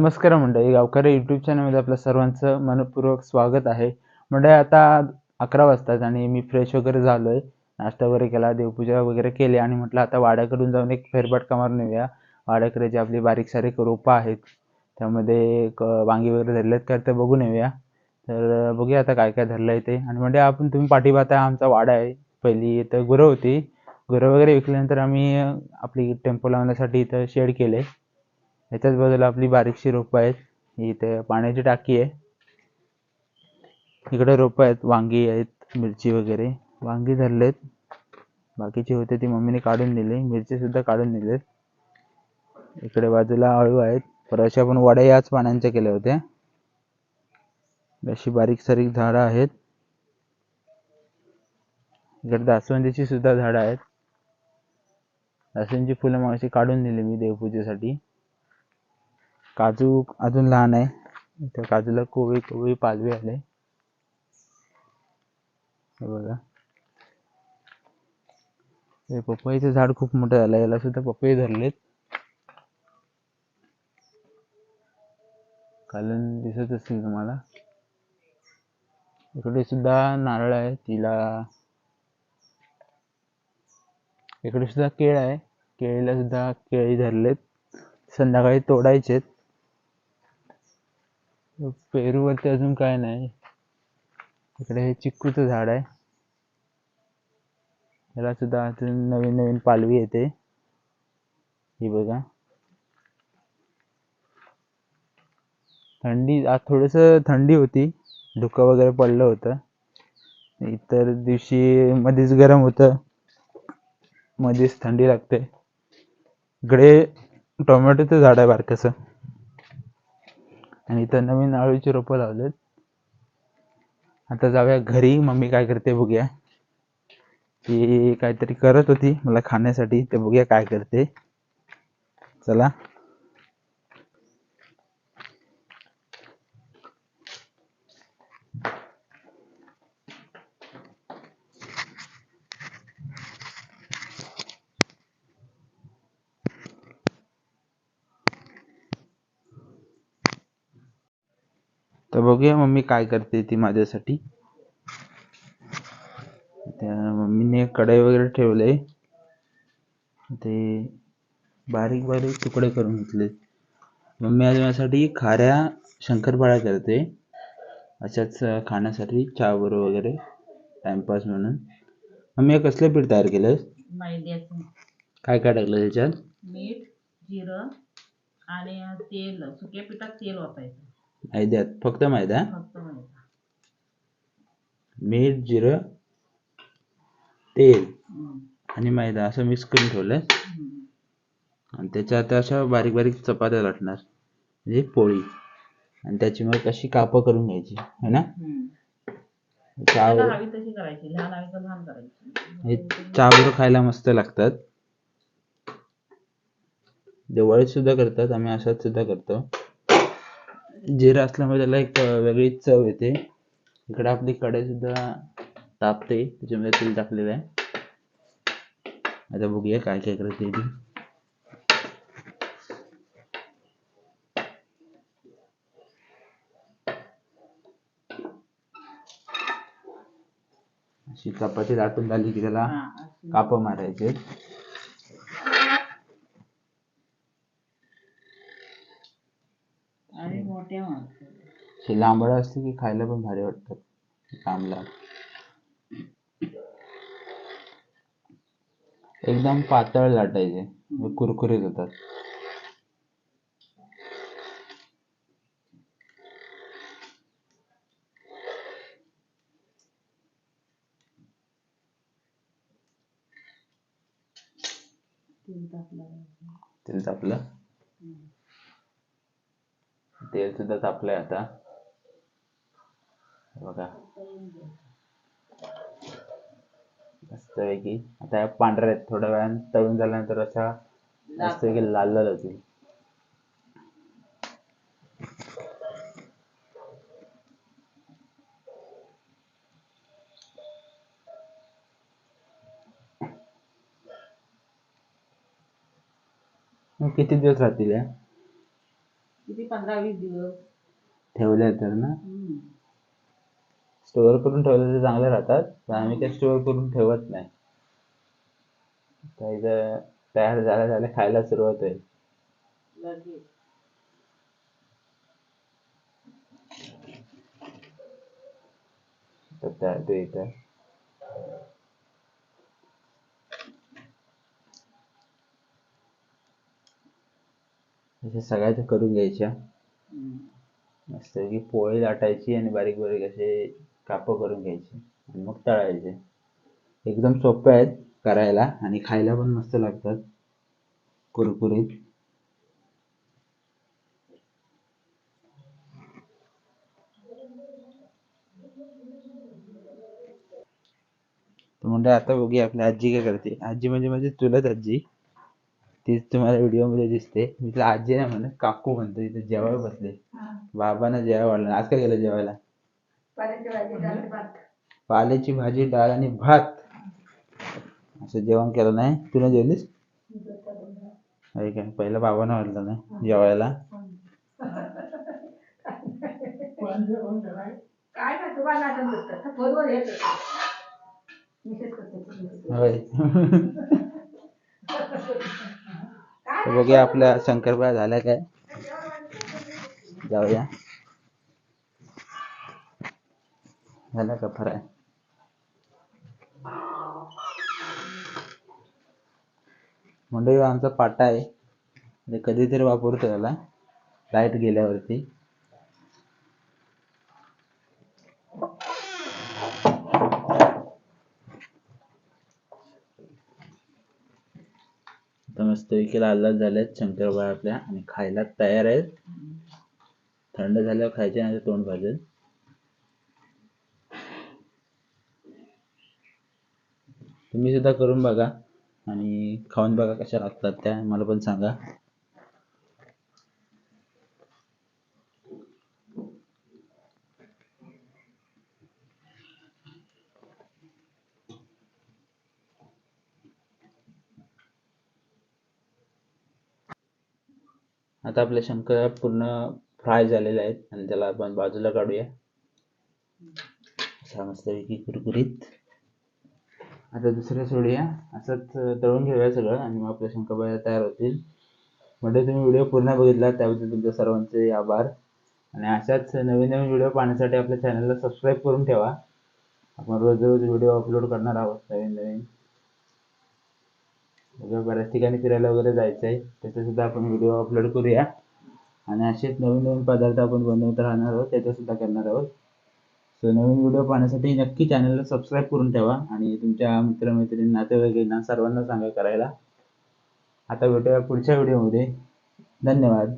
नमस्कार मंडळी गावकरी यूट्यूब चॅनलमध्ये आपलं सर्वांचं मनपूर्वक स्वागत आहे. मंडळी आता अकरा वाजतात आणि मी फ्रेश वगैरे झालो आहे नाश्ता वगैरे केला देवपूजा वगैरे केली आणि म्हटलं आता वाड्याकडून जाऊन एक फेरफटका मारून येऊया वाड्याकडे जे आपली बारीक सारीक रोपं आहेत. त्यामध्ये एक वांगी वगैरे धरले आहेत का ते बघून येऊया. तर बघूया आता काय काय धरलं आहे ते. आणि म्हणजे आपण तुम्ही पाठी आहे आमचा वाडा आहे. पहिली इथं गुरं होती. गुरं वगैरे विकल्यानंतर आम्ही आपली टेम्पो लावण्यासाठी इथं शेड केले. याच्याच बाजूला आपली बारीकशी रोपं आहेत. इथे पाण्याची टाकी आहे. इकडे रोपं आहेत वांगी आहेत मिरची वगैरे. वांगी धरलेत. बाकीची होते ती मम्मीने काढून दिली. मिरची सुद्धा काढून दिलेत. इकडे बाजूला अळू आहेत. परवाशी आपण वड्या याच पानांच्या केल्या होत्या. अशी बारीक सारीक झाडं आहेत. इकडे जास्वंदीची सुद्धा झाडं आहेत. दासवंदीची फुलं मगाशी काढून दिली मी देवपूजेसाठी. काजू अजून लहान आहे. त्या काजूला कोवळी कोवळी पालवी आले. हे बघा. हे पपईचं झाड खूप मोठं झालं याला सुद्धा पपई धरलेत. खालून दिसत असतील तुम्हाला. इकडे सुद्धा नारळ आहे तिला. इकडे सुद्धा केळ आहे. केळीला सुद्धा केळी धरलेत. संध्याकाळी तोडायचेत. पेरूवरती अजून काय नाही. इकडे हे चिक्कूचं झाड आहे. याला सुद्धा अजून नवीन नवीन पालवी येते. ही बघा. थंडी आज थोडस थंडी होती. धुकं वगैरे पडलं होतं. इतर दिवशी मध्येच गरम होतं. मध्येच थंडी लागते. इकडे टोमॅटोचं झाड आहे बारकसं. आणि इथं नवीन आळूची रोपं लावलेत. आता जाऊया घरी. मम्मी काय करते बघूया. ती काहीतरी करत होती. मला खाण्यासाठी. ते बघूया काय करते. चला. तर बघूया मम्मी काय करते ती माझ्यासाठी. त्या मम्मीने कढई वगैरे ठेवले. ते बारीक बारीक तुकडे करून घेतले. मम्मी आज माझ्यासाठी खाऱ्या शंकरपाळ्या करते. अशाच खाण्यासाठी चहा बरोबर वगैरे टाइमपास म्हणून. मम्मी कसलं पीठ तयार केलंस? मैद्याचं काय काय टाकलं त्याच्यात मीठ जिरं आणि तेल सुक्या पिठात तेल वापरायचं. मैद्यात फक्त मैदा मीठ जिरं तेल. आणि मैदा असं मिक्स करून ठेवलंय. आणि त्याच्या आता अशा बारीक बारीक चपात्या लाटणार म्हणजे पोळी आणि त्याची मग कशी कापं करून घ्यायची है ना हे चहाबरोबर खायला मस्त लागतात दिवाळीत सुद्धा करतात आम्ही अशात सुद्धा करतो जिरं असल्यामुळे त्याला एक वेगळीच चव येते. इकडे आपली सुद्धा तापते त्याच्यामध्ये तेल टाकलेलं आहे. आता बघूया काय काय करते ती. अशी चपाती लाटून झाली की त्याला. काप मारायचे. आणि मोठ्या माणसं. हे लांबड असते की खायला पण भारी वाटतात लांब एकदम पातळ लाटायचे मग कुरकुरीत होतात. तेल तापलं. तेल सुद्धा तापलंय आता. बघा. बघा मस्तपैकी आता या पांढऱ्या आहेत. थोड्या वेळानं तळून झाल्यानंतर अशा मस्तपैकी लाल लाल होतील. किती दिवस राहतील या? पंधरा वीस दिवस. ठेवल्या तर ना? हम्म. स्टोअर करून ठेवले तर चांगले राहतात पण आम्ही काही स्टोअर करून ठेवत नाही. तर इथं तयार झाल्या झाल्या खायला सुरुवात होईल. लगेच. तर त्या ते इथं अशा सगळ्याच्या करून घ्यायच्या. मस्त की पोळी लाटायची आणि बारीक बारीक असे कापं करून घ्यायचे आणि मग तळायचे. एकदम सोपे आहेत करायला आणि खायला पण मस्त लागतात. कुरकुरीत. म्हणजे आता बघूया आपली आजी काय करते. आजी म्हणजे माझी चुलत आजी. तीच तुम्हाला व्हिडिओमध्ये दिसते. मी तिला आजी नाही म्हणत काकू म्हणतो इथे जेवायला बसले. बाबांना जेवायला वाढलं. आज काय केलं जेवायला? पाल्याची भाजी डाळ आणि भात. असं जेवण केलं नाही. तुला जेवलीस? अरे काय पहिलं बाबांना वाढलं नाही जेवायला. काय ना तुम्हाला आता नुसतं फोनवर येत होतं. मेसेज करते होय तर बघूया आपल्या शंकरपाळ्या झाल्या काय. जाऊया. झाला का फराय म्हणजे आमचा पाटा आहे. म्हणजे कधीतरी वापरतो त्याला लाइट गेल्यावरती. आता मस्त झाल्यात शंकरपाळ्या आपल्या आणि खायला तयार आहेत. थंड झाल्यावर खायचे नाही तोंड भाजत तुम्ही सुद्धा करून बघा आणि खाऊन बघा कशा लागतात त्या मला पण सांगा. आता आपल्या शंकर पूर्ण फ्राय झालेले आहेत आणि त्याला आपण बाजूला काढूया. असा मस्तपैकी कुरकुरीत. आता दुसऱ्या सोडूया. असंच तळून घेऊया सगळं आणि मग आपल्या शंकरपाळ्या तयार होतील. म्हणजे तुम्ही व्हिडिओ पूर्ण बघितला त्याबद्दल तुमच्या सर्वांचे आभार. आणि अशाच नवीन नवीन व्हिडिओ पाहण्यासाठी आपल्या चॅनलला सबस्क्राईब करून ठेवा. आपण रोज रोज व्हिडिओ अपलोड करणार आहोत नवीन नवीन वगैरे बऱ्याच ठिकाणी फिरायला वगैरे जायचं आहे त्याचासुद्धा आपण व्हिडिओ अपलोड करूया. आणि असेच नवीन नवीन पदार्थ आपण बनवत राहणार आहोत त्याचासुद्धा करणार आहोत. सो नवीन व्हिडिओ पाहण्यासाठी नक्की चॅनलला सबस्क्राईब करून ठेवा आणि तुमच्या मित्रमैत्रिणी नातेवाईकांना सर्वांना सांगा करायला. आता भेटूया पुढच्या व्हिडिओमध्ये धन्यवाद.